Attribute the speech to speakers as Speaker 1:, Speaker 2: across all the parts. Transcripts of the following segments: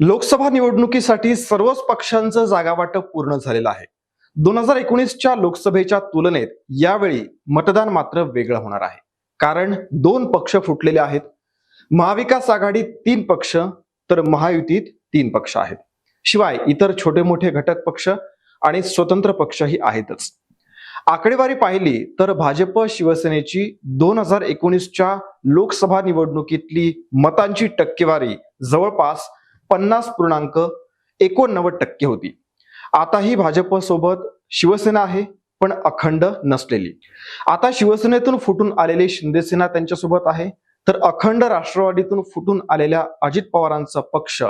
Speaker 1: लोकसभा निवडणुकीसाठी सर्वच पक्षांचं जागावाटप पूर्ण झालेलं आहे. दोन हजार एकोणीसच्या लोकसभेच्या तुलनेत यावेळी मतदान मात्र वेगळं होणार आहे. कारण दोन पक्ष फुटलेले आहेत. महाविकास आघाडीत तीन पक्ष तर महायुतीत तीन पक्ष आहेत. शिवाय इतर छोटे मोठे घटक पक्ष आणि स्वतंत्र पक्षही आहेतच. आकडेवारी पाहिली तर भाजप शिवसेनेची दोन हजार एकोणीसच्या लोकसभा निवडणुकीतली मतांची टक्केवारी जवळपास पन्नास पूर्णांक एकोणनव्वद टक्के होती. आताही भाजप सोबत शिवसेना आहे पण अखंड नसलेली. आता शिवसेनेतून फुटून आलेली शिंदेसेना त्यांच्यासोबत आहे तर अखंड राष्ट्रवादीतून फुटून आलेल्या अजित पवारांचा पक्ष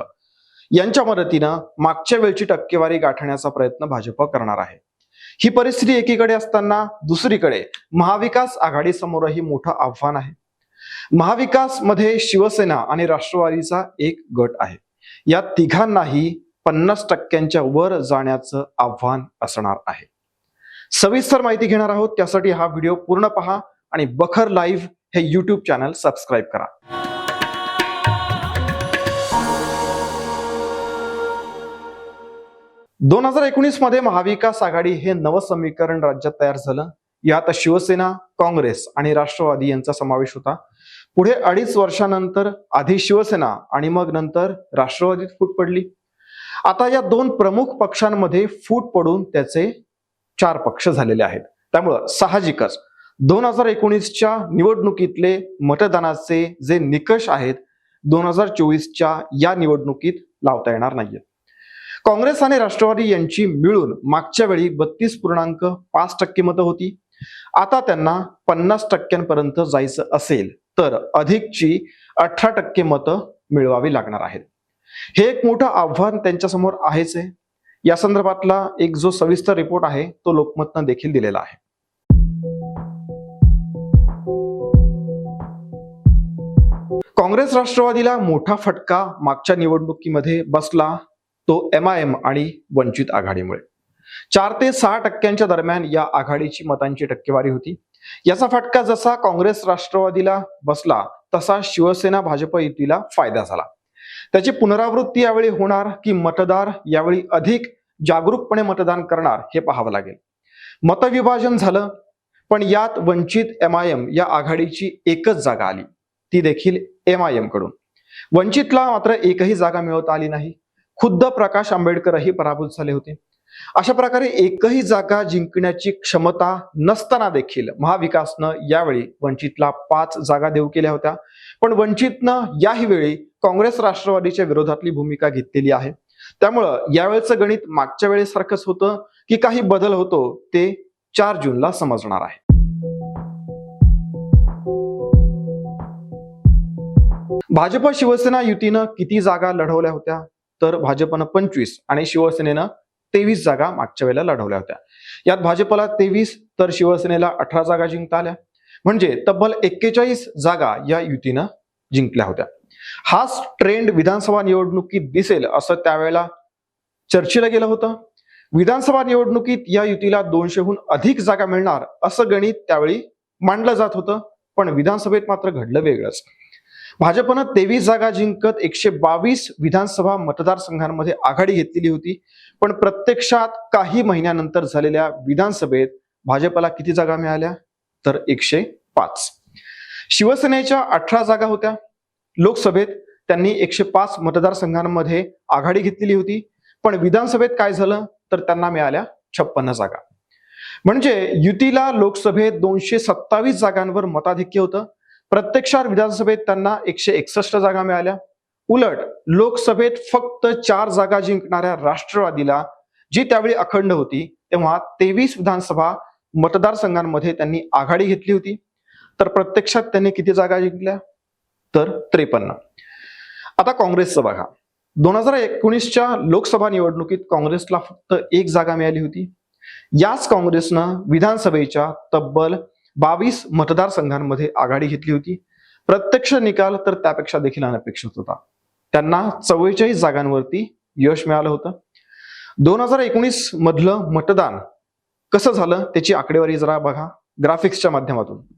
Speaker 1: यांच्या मदतीनं मागच्या वेळची टक्केवारी गाठण्याचा प्रयत्न भाजप करणार आहे. ही परिस्थिती एकीकडे असताना दुसरीकडे महाविकास आघाडीसमोरही मोठं आव्हान आहे. महाविकासमध्ये शिवसेना आणि राष्ट्रवादीचा एक गट आहे. या तिघांनाही पन्नास टक्क्यांच्या वर जाण्याचं आव्हान असणार आहे. सविस्तर माहिती घेणार आहोत त्यासाठी हा व्हिडिओ पूर्ण पहा आणि बखर लाईव्ह हे यूट्यूब चॅनल सबस्क्राईब करा. दोन हजार एकोणीसमध्ये महाविकास आघाडी हे नवं समीकरण राज्यात तयार झालं. यात शिवसेना काँग्रेस आणि राष्ट्रवादी यांचा समावेश होता. पुढे अडीच वर्षानंतर आधी शिवसेना आणि मग नंतर राष्ट्रवादीत फूट पडली. आता या दोन प्रमुख पक्षांमध्ये फूट पडून त्याचे चार पक्ष झालेले आहेत. त्यामुळं साहजिकच दोन हजार एकोणीसच्या निवडणुकीतले मतदानाचे जे निकष आहेत दोन हजार चोवीसच्या या निवडणुकीत लावता येणार नाहीये काँग्रेस आणि राष्ट्रवादी यांची मिळून मागच्या वेळी बत्तीस पूर्णांक पाच टक्के मतं होती. आता त्यांना पन्नास टक्क्यांपर्यंत जायचं असेल तर अधिकची अठरा टक्के मतं मिळवावी लागणार आहेत. हे एक मोठं आव्हान त्यांच्यासमोर आहेच आहे. या संदर्भातला एक जो सविस्तर रिपोर्ट आहे तो लोकमतनं देखील दिलेला आहे. काँग्रेस राष्ट्रवादीला मोठा फटका मागच्या निवडणुकीमध्ये बसला तो एम आय एम आणि वंचित आघाडीमुळे. चार ते सहा टक्क्यांच्या दरम्यान या आघाडीची मतांची टक्केवारी होती. याचा फटका जसा काँग्रेस राष्ट्रवादीला बसला तसा शिवसेना भाजप युतीला फायदा झाला. त्याची पुनरावृत्ती यावेळी होणार की मतदार यावेळी अधिक जागरूकपणे मतदान करणार हे पाहावं लागेल. मतविभाजन झालं पण यात वंचित एम आय एम या आघाडीची एकच जागा आली. ती देखील एम आय एमकडून. वंचितला मात्र एकही जागा मिळवता आली नाही. खुद्द प्रकाश आंबेडकरही पराभूत झाले होते. अशा प्रकारे एकही जागा जिंकण्याची क्षमता नसताना देखील महाविकासनं यावेळी वंचितला पाच जागा देऊ केल्या होत्या. पण वंचितनं याही वेळी काँग्रेस राष्ट्रवादीच्या विरोधातली भूमिका घेतलेली आहे. त्यामुळं यावेळेचं गणित मागच्या वेळेसारखंच होतं की काही बदल होतो ते चार जूनला समजणार आहे. भाजप शिवसेना युतीनं किती जागा लढवल्या होत्या? तर भाजपनं पंचवीस आणि शिवसेनेनं तेवीस जागा मागच्या वेळेला लढवल्या होत्या. यात भाजपला तेवीस तर शिवसेनेला अठरा जागा जिंकता आल्या. म्हणजे तब्बल एक्केचाळीस जागा या युतीनं जिंकल्या होत्या. हाच ट्रेंड विधानसभा निवडणुकीत दिसेल असं त्यावेळेला चर्चेला गेलं होतं. विधानसभा निवडणुकीत या युतीला दोनशेहून अधिक जागा मिळणार असं गणित त्यावेळी मांडलं जात होतं. पण विधानसभेत मात्र घडलं वेगळंच. भाजपनं तेवीस जागा जिंकत एकशे बावीस विधानसभा मतदारसंघांमध्ये आघाडी घेतलेली होती. पण प्रत्यक्षात काही महिन्यानंतर झालेल्या विधानसभेत भाजपला किती जागा मिळाल्या? तर एकशे पाच. शिवसेनेच्या अठरा जागा होत्या. लोकसभेत त्यांनी एकशे पाच मतदारसंघांमध्ये आघाडी घेतलेली होती. पण विधानसभेत काय झालं? तर त्यांना मिळाल्या छप्पन्न जागा. म्हणजे युतीला लोकसभेत दोनशे सत्तावीस जागांवर मताधिक्य होतं. प्रत्यक्षात विधानसभेत त्यांना एकशे एकसष्ट जागा मिळाल्या. उलट लोकसभेत फक्त चार जागा जिंकणाऱ्या राष्ट्रवादीला जी त्यावेळी अखंड होती तेव्हा तेवीस विधानसभा मतदारसंघांमध्ये त्यांनी आघाडी घेतली होती. तर प्रत्यक्षात त्यांनी किती जागा जिंकल्या? तर त्रेपन्न. आता काँग्रेसचं बघा. दोन हजार एकोणीसच्या लोकसभा निवडणुकीत काँग्रेसला फक्त एक जागा मिळाली होती. याच काँग्रेसनं विधानसभेच्या तब्बल बावीस मतदारसंघांमध्ये आघाडी घेतली होती. प्रत्यक्ष निकाल तर त्यापेक्षा देखील अनपेक्षित होता. त्यांना चव्वेचाळीस जागांवरती यश मिळालं होतं. दोन हजार एकोणीस मधलं मतदान कसं झालं त्याची आकडेवारी जरा बघा. ग्राफिक्सच्या माध्यमातून.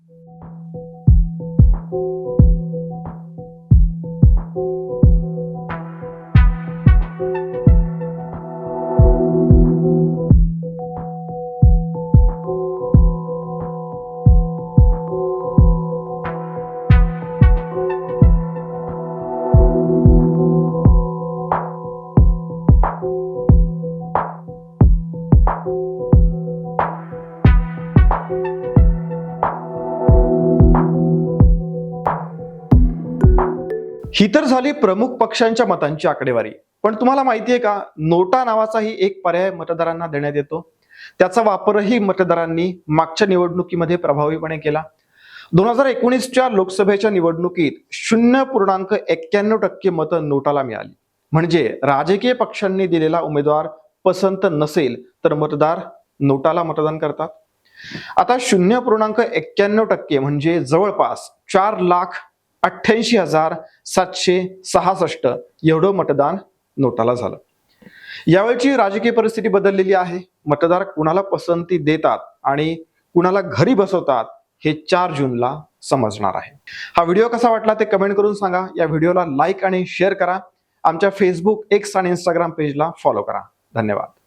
Speaker 1: ही तर झाली प्रमुख पक्षांच्या मतांची आकडेवारी. पण तुम्हाला माहिती आहे का नोटा नावाचाही एक पर्याय मतदारांना देण्यात येतो. त्याचा वापरही मतदारांनी मागच्या निवडणुकीमध्ये प्रभावीपणे केला. दोन हजार एकोणीसच्या लोकसभेच्या निवडणुकीत शून्य पूर्णांक एक्क्याण्णव टक्के मतं नोटाला मिळाली. म्हणजे राजकीय पक्षांनी दिलेला उमेदवार पसंत नसेल तर मतदार नोटाला मतदान करतात. आता शून्य पूर्णांक एक्क्याण्णव टक्के म्हणजे जवळपास चार लाख अठ्ठ्याऐंशी हजार सातशे सहासष्ट एवढं मतदान नोटाला झालं. यावेळची राजकीय परिस्थिती बदललेली आहे. मतदार कुणाला पसंती देतात आणि कुणाला घरी बसवतात हे चार जूनला समजणार आहे. हा व्हिडिओ कसा वाटला ते कमेंट करून सांगा. या व्हिडिओला लाईक आणि शेअर करा. आमच्या फेसबुक एक्स आणि इंस्टाग्राम पेजला फॉलो करा. धन्यवाद.